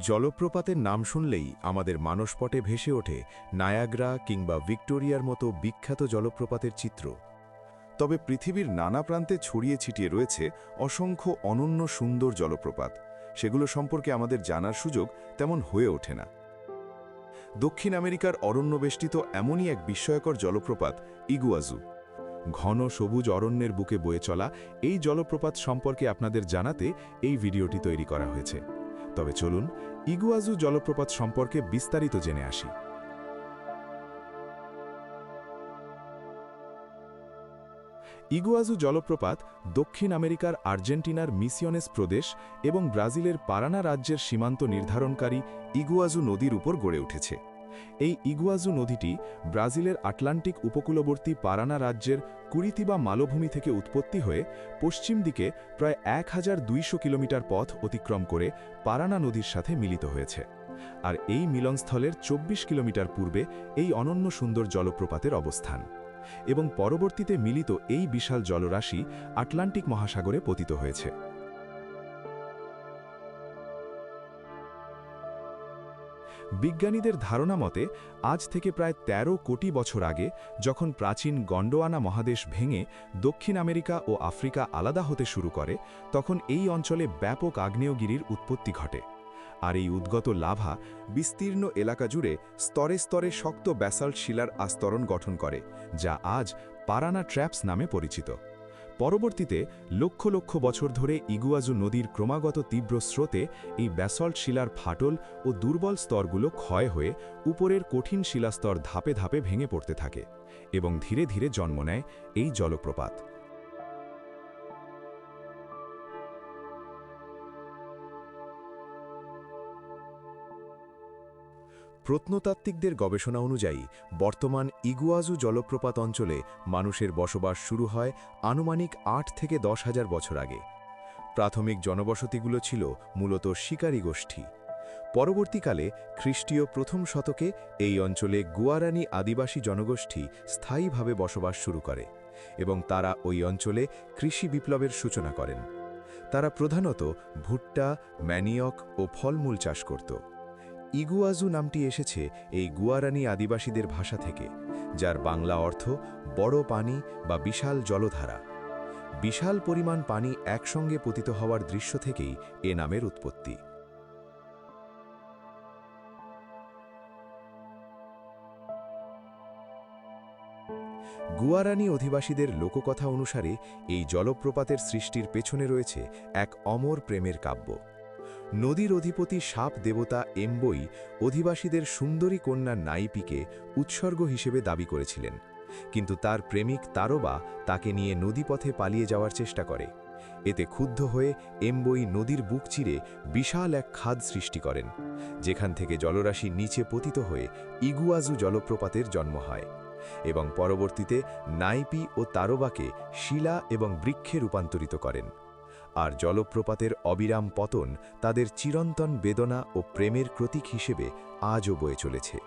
জলপ্রপাতের নাম শুনলেই আমাদের মানসপটে ভেসে ওঠে নায়াগ্রা কিংবা ভিক্টোরিয়ার মতো বিখ্যাত জলপ্রপাতের চিত্র। তবে পৃথিবীর নানা প্রান্তে ছড়িয়ে ছিটিয়ে রয়েছে অসংখ্য অনন্য সুন্দর জলপ্রপাত। সেগুলো সম্পর্কে আমাদের জানার সুযোগ তেমন হয়ে ওঠে না। দক্ষিণ আমেরিকার অরণ্যবেষ্টিত এমনই এক বিস্ময়কর জলপ্রপাত ইগুয়াজু। ঘন সবুজ অরণ্যের বুকে বয়ে চলা এই জলপ্রপাত সম্পর্কে আপনাদের জানাতে এই ভিডিওটি তৈরি করা হয়েছে। তবে চলুন ইগুয়াজু জলপ্রপাত সম্পর্কে বিস্তারিত জেনে আসি। ইগুয়াজু জলপ্রপাত দক্ষিণ আমেরিকার আর্জেন্টিনার মিসিয়নেস প্রদেশ এবং ব্রাজিলের পারানা রাজ্যের সীমান্ত নির্ধারণকারী ইগুয়াজু নদীর উপর গড়ে উঠেছে। এই ইগুয়াজু নদীটি ব্রাজিলের আটলান্টিক উপকূলবর্তী পারানা রাজ্যের কুরিতিবা মালভূমি থেকে উৎপত্তি হয়ে পশ্চিম দিকে প্রায় এক হাজার দুইশ কিলোমিটার পথ অতিক্রম করে পারানা নদীর সাথে মিলিত হয়েছে। আর এই মিলনস্থলের ২৪ কিলোমিটার পূর্বে এই অনন্য সুন্দর জলপ্রপাতের অবস্থান। এবং পরবর্তীতে মিলিত এই বিশাল জলরাশি আটলান্টিক মহাসাগরে পতিত হয়েছে। বিজ্ঞানীদের ধারণা মতে, আজ থেকে প্রায় ১৩ কোটি বছর আগে, যখন প্রাচীন গন্ডোয়ানা মহাদেশ ভেঙে দক্ষিণ আমেরিকা ও আফ্রিকা আলাদা হতে শুরু করে, তখন এই অঞ্চলে ব্যাপক আগ্নেয়গিরির উৎপত্তি ঘটে। আর এই উদ্গত লাভা বিস্তীর্ণ এলাকা জুড়ে স্তরে স্তরে শক্ত ব্যাসাল্ট শিলার আস্তরণ গঠন করে, যা আজ পারানা ট্র্যাপস নামে পরিচিত। পরবর্তীতে লক্ষ লক্ষ বছর ধরে ইগুয়াজু নদীর ক্রমাগত তীব্র স্রোতে এই ব্যাসল্ট শিলার ফাটল ও দুর্বল স্তরগুলো ক্ষয় হয়ে উপরের কঠিন শিলাস্তর ধাপে ধাপে ভেঙে পড়তে থাকে এবং ধীরে ধীরে জন্ম নেয় এই জলপ্রপাত। প্রত্নতাত্ত্বিকদের গবেষণা অনুযায়ী, বর্তমান ইগুয়াজু জলপ্রপাত অঞ্চলে মানুষের বসবাস শুরু হয় আনুমানিক আট থেকে দশ হাজার বছর আগে। প্রাথমিক জনবসতিগুলো ছিল মূলত শিকারী গোষ্ঠী। পরবর্তীকালে খ্রিস্টীয় প্রথম শতকে এই অঞ্চলে গুয়ারানি আদিবাসী জনগোষ্ঠী স্থায়ীভাবে বসবাস শুরু করে এবং তারা ওই অঞ্চলে কৃষি বিপ্লবের সূচনা করেন। তারা প্রধানত ভুট্টা, ম্যানিয়ক ও ফলমূল চাষ করত। ইগুয়াজু নামটি এসেছে এই গুয়ারানি আদিবাসীদের ভাষা থেকে, যার বাংলা অর্থ বড় পানি বা বিশাল জলধারা। বিশাল পরিমাণ পানি একসঙ্গে পতিত হওয়ার দৃশ্য থেকেই এ নামের উৎপত্তি। গুয়ারানি অধিবাসীদের লোককথা অনুসারে এই জলপ্রপাতের সৃষ্টির পেছনে রয়েছে এক অমর প্রেমের কাব্য। নদীর অধিপতি সাপ দেবতা এমবই অধিবাসীদের সুন্দরী কন্যা নাইপিকে উৎসর্গ হিসেবে দাবি করেছিলেন। কিন্তু তার প্রেমিক তারবা তাকে নিয়ে নদীপথে পালিয়ে যাওয়ার চেষ্টা করে। এতে ক্ষুব্ধ হয়ে এমবই নদীর বুক চিরে বিশাল এক খাদ সৃষ্টি করেন, যেখান থেকে জলরাশি নিচে পতিত হয়ে ইগুয়াজু জলপ্রপাতের জন্ম হয় এবং পরবর্তীতে নাইপি ও তারবাকে শিলা এবং বৃক্ষে রূপান্তরিত করেন। আর জলপ্রপাতের অবিরাম পতন তাদের চিরন্তন বেদনা ও প্রেমের প্রতীক হিসেবে আজও বয়ে চলেছে।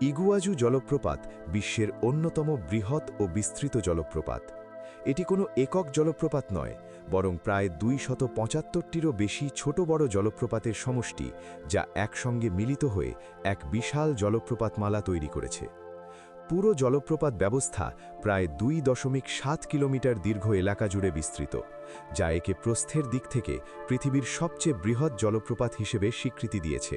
ইগুয়াজু জলপ্রপাত বিশ্বের অন্যতম বৃহৎ ও বিস্তৃত জলপ্রপাত। এটি কোনো একক জলপ্রপাত নয়, বরং প্রায় দুই শত পঁচাত্তরটিরও বেশি ছোট বড় জলপ্রপাতের সমষ্টি যা একসঙ্গে মিলিত হয়ে এক বিশাল জলপ্রপাতমালা তৈরি করেছে। পুরো জলপ্রপাত ব্যবস্থা প্রায় দুই দশমিক সাত কিলোমিটার দীর্ঘ এলাকা জুড়ে বিস্তৃত, যা একে প্রস্থের দিক থেকে পৃথিবীর সবচেয়ে বৃহৎ জলপ্রপাত হিসেবে স্বীকৃতি দিয়েছে।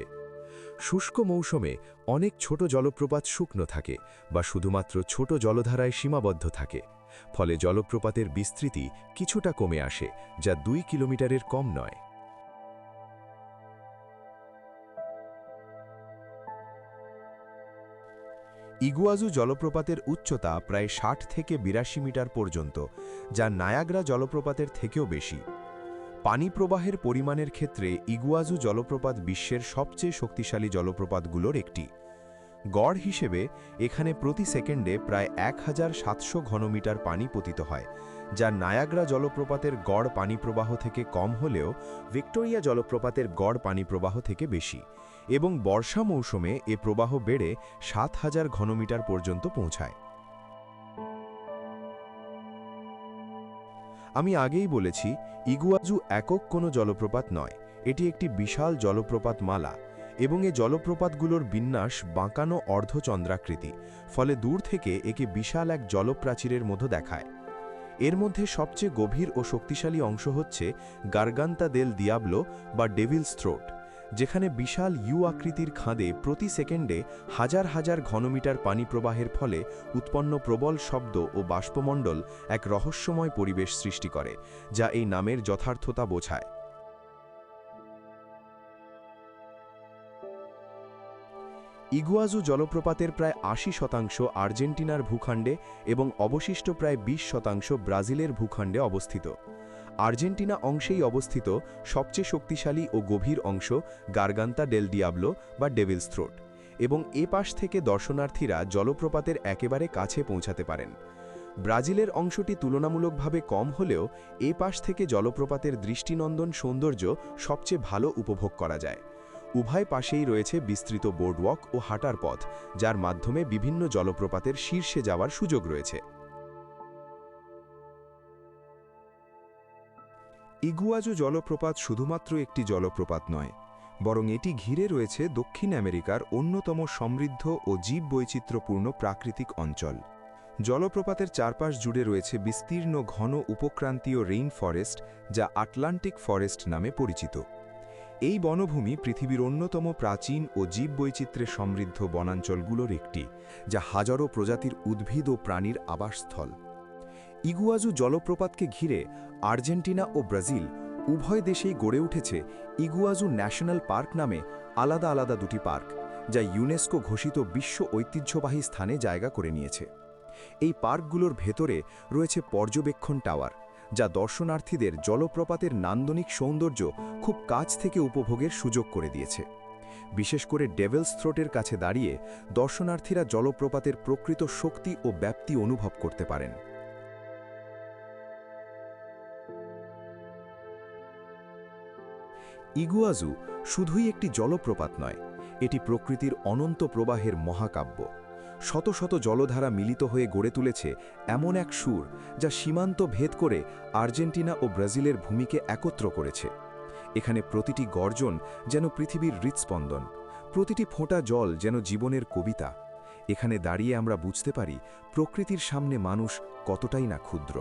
শুষ্ক মৌসুমে অনেক ছোট জলপ্রপাত শুকনো থাকে বা শুধুমাত্র ছোট জলধারায় সীমাবদ্ধ থাকে, ফলে জলপ্রপাতের বিস্তৃতি কিছুটা কমে আসে, যা দুই কিলোমিটারের কম নয়। ইগুয়াজু জলপ্রপাতের উচ্চতা প্রায় ষাট থেকে বিরাশি মিটার পর্যন্ত, যা নায়াগ্রা জলপ্রপাতের থেকেও বেশি। পানি প্রবাহের পরিমাণের ক্ষেত্রে ইগুয়াজু জলপ্রপাত বিশ্বের সবচেয়ে শক্তিশালী জলপ্রপাতগুলোর একটি। গড় হিসেবে, এখানে প্রতি সেকেন্ডে প্রায় এক হাজার সাতশো ঘনমিটার পানি পতিত হয়, যা নায়াগ্রা জলপ্রপাতের গড় পানি প্রবাহ থেকে কম হলেও ভিক্টোরিয়া জলপ্রপাতের গড় পানি প্রবাহ থেকে বেশি। এবং বর্ষা মৌসুমে এ প্রবাহ বেড়ে সাত হাজার ঘনমিটার পর্যন্ত পৌঁছায়। আমি আগেই বলেছি, ইগুয়াজু একক কোনো জলপ্রপাত নয়, এটি একটি বিশাল জলপ্রপাত মালা এবং এ জলপ্রপাতগুলোর বিন্যাস বাঁকানো অর্ধচন্দ্রাকৃতি, ফলে দূর থেকে একে বিশাল এক জলপ্রাচীরের মতো দেখায়। এর মধ্যে সবচেয়ে গভীর ও শক্তিশালী অংশ হচ্ছে গার্গান্তা দেল দিয়াবলো বা ডেভিলস থ্রোট। যেখানে বিশাল ইউ আকৃতির খাঁদে প্রতি সেকেন্ডে হাজার হাজার ঘনমিটার পানি প্রবাহের ফলে উৎপন্ন প্রবল শব্দ ও বাষ্পমণ্ডল এক রহস্যময় পরিবেশ সৃষ্টি করে, যা এই নামের যথার্থতা বোঝায়। ইগুয়াজু জলপ্রপাতের প্রায় আশি শতাংশ আর্জেন্টিনার ভূখণ্ডে এবং অবশিষ্ট প্রায় ২০ শতাংশ ব্রাজিলের ভূখণ্ডে অবস্থিত। আর্জেন্টিনা অংশেই অবস্থিত সবচেয়ে শক্তিশালী ও গভীর অংশ গার্গান্তা ডেল ডিয়াবলো বা ডেভিলস থ্রোট, এবং এ পাশ থেকে দর্শনার্থীরা জলপ্রপাতের একেবারে কাছে পৌঁছাতে পারেন। ব্রাজিলের অংশটি তুলনামূলকভাবে কম হলেও এ পাশ থেকে জলপ্রপাতের দৃষ্টিনন্দন সৌন্দর্য সবচেয়ে ভালো উপভোগ করা যায়। উভয় পাশেই রয়েছে বিস্তৃত বোর্ডওয়াক ও হাঁটার পথ, যার মাধ্যমে বিভিন্ন জলপ্রপাতের শীর্ষে যাওয়ার সুযোগ রয়েছে। ইগুয়াজু জলপ্রপাত শুধুমাত্র একটি জলপ্রপাত নয়, বরং এটি ঘিরে রয়েছে দক্ষিণ আমেরিকার অন্যতম সমৃদ্ধ ও জীববৈচিত্র্যপূর্ণ প্রাকৃতিক অঞ্চল। জলপ্রপাতের চারপাশ জুড়ে রয়েছে বিস্তীর্ণ ঘন উপক্রান্তীয় রেইন ফরেস্ট, যা আটলান্টিক ফরেস্ট নামে পরিচিত। এই বনভূমি পৃথিবীর অন্যতম প্রাচীন ও জীববৈচিত্র্যে সমৃদ্ধ বনাঞ্চলগুলোর একটি, যা হাজারো প্রজাতির উদ্ভিদ ও প্রাণীর আবাসস্থল। ইগুয়াজু জলপ্রপাতকে ঘিরে আর্জেন্টিনা ও ব্রাজিল উভয় দেশেই গড়ে উঠেছে ইগুয়াজু ন্যাশনাল পার্ক নামে আলাদা আলাদা দুটি পার্ক, যা ইউনেস্কো ঘোষিত বিশ্ব ঐতিহ্যবাহী স্থানে জায়গা করে নিয়েছে। এই পার্কগুলোর ভেতরে রয়েছে পর্যবেক্ষণ টাওয়ার, যা দর্শনার্থীদের জলপ্রপাতের নান্দনিক সৌন্দর্য খুব কাছ থেকে উপভোগের সুযোগ করে দিয়েছে। বিশেষ করে ডেভেলস থ্রোটের কাছে দাঁড়িয়ে দর্শনার্থীরা জলপ্রপাতের প্রকৃত শক্তি ও ব্যাপ্তি অনুভব করতে পারেন। ইগুয়াজু শুধুই একটি জলপ্রপাত নয়, এটি প্রকৃতির অনন্ত প্রবাহের মহাকাব্য। শত শত জলধারা মিলিত হয়ে গড়ে তুলেছে এমন এক সুর যা সীমান্ত ভেদ করে আর্জেন্টিনা ও ব্রাজিলের ভূমিকে একত্র করেছে। এখানে প্রতিটি গর্জন যেন পৃথিবীর হৃৎস্পন্দন, প্রতিটি ফোঁটা জল যেন জীবনের কবিতা। এখানে দাঁড়িয়ে আমরা বুঝতে পারি প্রকৃতির সামনে মানুষ কতটাই না ক্ষুদ্র।